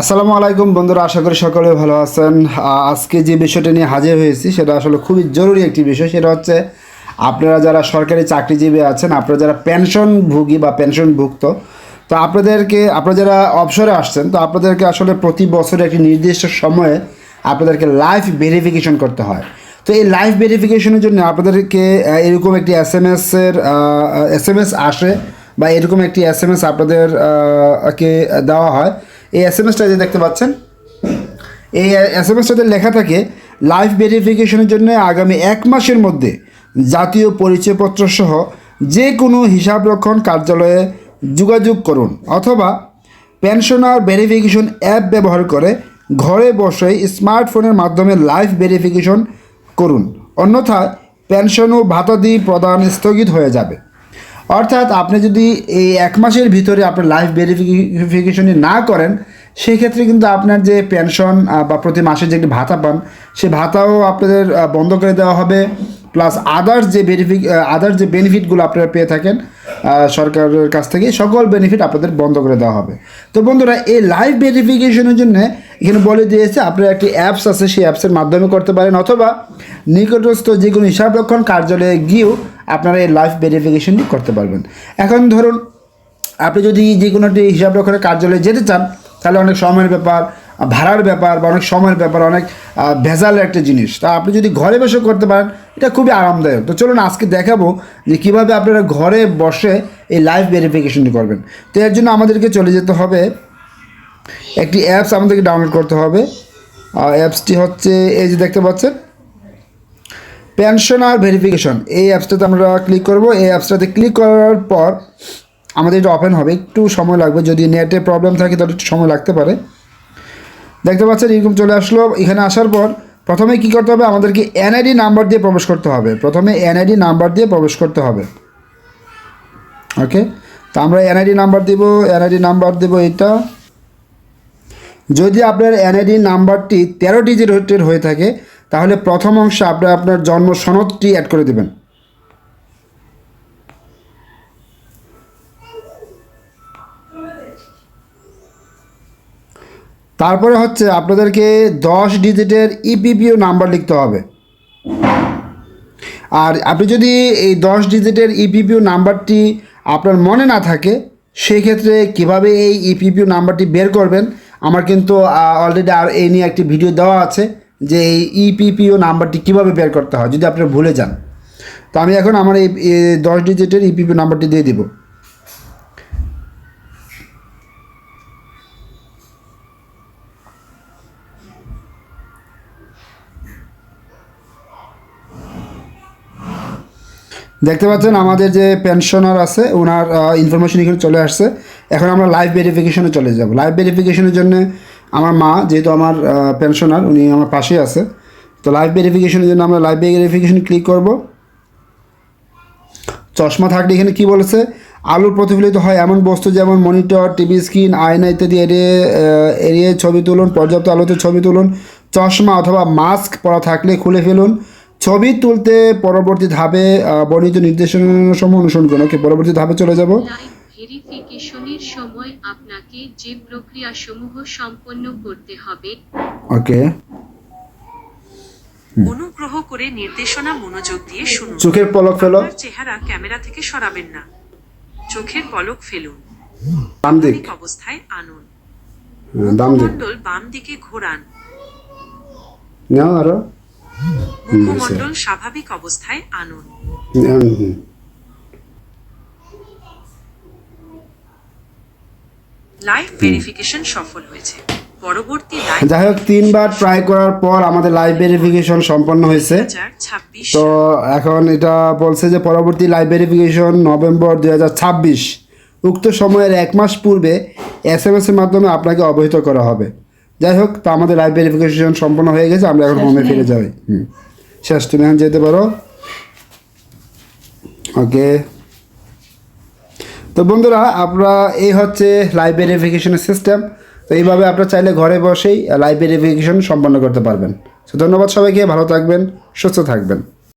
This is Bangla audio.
আসসালামু আলাইকুম বন্ধুরা আশা করি সকলে ভালো আছেন। আজকে যে বিষয়টা নিয়ে হাজির হয়েছি সেটা আসলে খুবই জরুরি একটি বিষয় সেটা হচ্ছে আপনারা যারা সরকারি চাকরিজীবী আছেন আপনারা যারা পেনশনভোগী বা পেনশনভুক্ত তো আপনাদেরকে আপনারা যারা অবসরে আসছেন তো আপনাদেরকে আসলে প্রতি বছরে একটি নির্দিষ্ট সময়ে আপনাদেরকে লাইফ ভেরিফিকেশন করতে হয়। তো এই লাইফ ভেরিফিকেশনের জন্য আপনাদেরকে এরকম একটি এস এম এসের এস এম এস আসে বা এরকম একটি এস এম এস আপনাদের আহ, কে দেওয়া হয়। এই এস এম এসটা যে দেখতে পাচ্ছেন, এই এস এম এসটাতে লেখা থাকে লাইফ ভেরিফিকেশনের জন্য আগামী এক মাসের মধ্যে জাতীয় পরিচয়পত্র সহ যে কোনো হিসাবরক্ষণ কার্যালয়ে যোগাযোগ করুন অথবা পেনশনার ভেরিফিকেশন অ্যাপ ব্যবহার করে ঘরে বসে স্মার্টফোনের মাধ্যমে লাইফ ভেরিফিকেশন করুন। অন্যথায় পেনশন ও ভাতাদি প্রদান স্থগিত হয়ে যাবে। অর্থাৎ আপনি যদি এই এক মাসের ভিতরে আপনার লাইফ ভেরিফিকেশনই না করেন সেই ক্ষেত্রে কিন্তু আপনার যে পেনশন বা প্রতি মাসে যে একটি ভাতা পান, সে ভাতাও আপনাদের বন্ধ করে দেওয়া হবে। প্লাস আদার্স যে ভেরিফি আদার্স যে বেনিফিটগুলো আপনারা পেয়ে থাকেন সরকারের কাছ থেকে, সকল বেনিফিট আপনাদের বন্ধ করে দেওয়া হবে। তো বন্ধুরা, এই লাইভ ভেরিফিকেশনের জন্য এখানে বলে দিয়েছে, আপনার একটি অ্যাপস আছে, সেই অ্যাপসের মাধ্যমে করতে পারেন, অথবা নিকটস্থ যে কোনো হিসাবরক্ষণ কার্যালয়ে গিয়েও আপনারা এই লাইফ ভেরিফিকেশনটি করতে পারবেন। এখন ধরুন আপনি যদি যে কোনো একটি হিসাব রক্ষণের কার্যালয়ে যেতে চান তাহলে অনেক সময়ের ব্যাপার ভাড়ার ব্যাপার বা অনেক সময়ের ব্যাপার অনেক আহ, ভেজালের একটা জিনিস। তা আপনি যদি ঘরে বসে করতে পারেন এটা খুবই আরামদায়ক। তো চলুন আজকে দেখাবো যে কীভাবে আপনারা ঘরে বসে এই লাইভ ভেরিফিকেশনটি করবেন। তো এর জন্য আমাদেরকে চলে যেতে হবে। একটি অ্যাপস আমাদেরকে ডাউনলোড করতে হবে। অ্যাপসটি হচ্ছে এই যে দেখতে পাচ্ছেন পেনশনার ভেরিফিকেশন এই অ্যাপসটাতে আমরা ক্লিক করব। এই অ্যাপসটাতে ক্লিক করার পর আমাদের এটা ওপেন হবে। একটু সময় লাগবে। যদি নেটে প্রবলেম থাকে, তাহলে একটু সময় লাগতে পারে। দেখতে পাচ্ছেন, এরকম চলে আসলো। এখানে আসার পর প্রথমে কি করতে হবে? আমাদেরকে এনআইডি নাম্বার দিয়ে প্রবেশ করতে হবে। প্রথমে এনআইডি নাম্বার দিয়ে প্রবেশ করতে হবে। ওকে? তো আমরা এনআইডি নাম্বার দিব। এনআইডি নাম্বার দেব এটা। যদি আপনার এনআইডি নাম্বারটি তেরো ডিজিটের হয়ে থাকে তাহলে প্রথম অংশে আপনি আপনার জন্ম সনদটি অ্যাড করে দেবেন। তারপরে হচ্ছে আপনাদেরকে দশ ডিজিটের ইপিপিও নাম্বার লিখতে হবে। আর আপনি যদি এই দশ ডিজিটের ইপিপিও নাম্বারটি আপনার মনে না থাকে সেই ক্ষেত্রে কীভাবে এই ইপিপিও নাম্বারটি বের করবেন? আমার কিন্তু অলরেডি আর এই নিয়ে একটি ভিডিও দেওয়া আছে। যে এই ইপিপিও নাম্বারটি কীভাবে বের করতে হয়, যদি আপনারা ভুলে যান। তো আমি এখন আমার এই দশ ডিজিটের ইপিপিও নাম্বারটি দিয়ে দিব। দেখতে পাচ্ছেন আমাদের যে পেনশনার আছে, ওনার ইনফরমেশন এখানে চলে আসছে। এখন আমরা লাইভ ভেরিফিকেশনে চলে যাব। লাইভ ভেরিফিকেশনের জন্য আমার মা যেহেতু আমার পেনশনার উনি আমার পাশে আছে। তো লাইভ ভেরিফিকেশনের জন্য আমরা লাইভ ভেরিফিকেশন ক্লিক করব। চশমা থাকলে এখানে কি বলেছে? আলোর প্রতিফলিত হয় এমন বস্তু যেমন মনিটর টিভি স্ক্রিন আয়না ইত্যাদি এড়িয়ে এড়িয়ে ছবি তুলুন, পর্যাপ্ত আলোতে ছবি তুলুন। চশমা অথবা মাস্ক পরা থাকলে খুলে ফেলুন। ছবি তুলতে পরবর্তী ধাপে বর্ণিত নির্দেশনাসমূহ অনুসরণ করুন। ওকে পরবর্তী ধাপে চলে যাব। ভেরিফিকেশনের সময় আপনাকে যে প্রক্রিয়াসমূহ সম্পন্ন করতে হবে ওকে অনুগ্রহ করে নির্দেশনা মনোযোগ দিয়ে শুনুন। চোখের পলক ফেলো। চেহারা ক্যামেরা থেকে সরাবেন না। চোখের পলক ফেলুন। বাম দিক। অবস্থায় আনুন। হ্যাঁ, বাম দিক। মুখমণ্ডল বাম দিকে ঘোরান। নাও আরও। মুখমণ্ডল স্বাভাবিক অবস্থায় আনুন হুম, হুম। লাইভ ভেরিফিকেশন সফল হয়েছে। পরবর্তী যাই হোক তিনবার ট্রাই করার পর আমাদের লাইভ ভেরিফিকেশন সম্পন্ন হয়েছে। তো এখন এটা বলছে যে পরবর্তী লাইভ ভেরিফিকেশন নভেম্বর দু হাজার ছাব্বিশ। উক্ত সময়ের এক মাস পূর্বে এস এম এস এর মাধ্যমে আপনাকে অবহিত করা হবে। যাই হোক তো আমাদের লাইভ ভেরিফিকেশন সম্পন্ন হয়ে গেছে আমরা এখন হোমে ফিরে যাই। হুম। শেষ তুমি এখন যেতে পারো। ওকে তো বন্ধুরা আপনারা এই হচ্ছে লাইভ ভেরিফিকেশনের সিস্টেম তো এইভাবে আপনারা চাইলে ঘরে বসেই লাইভ ভেরিফিকেশন সম্পন্ন করতে পারবেন। তো ধন্যবাদ সবাইকে, ভালো থাকবেন, সুস্থ থাকবেন।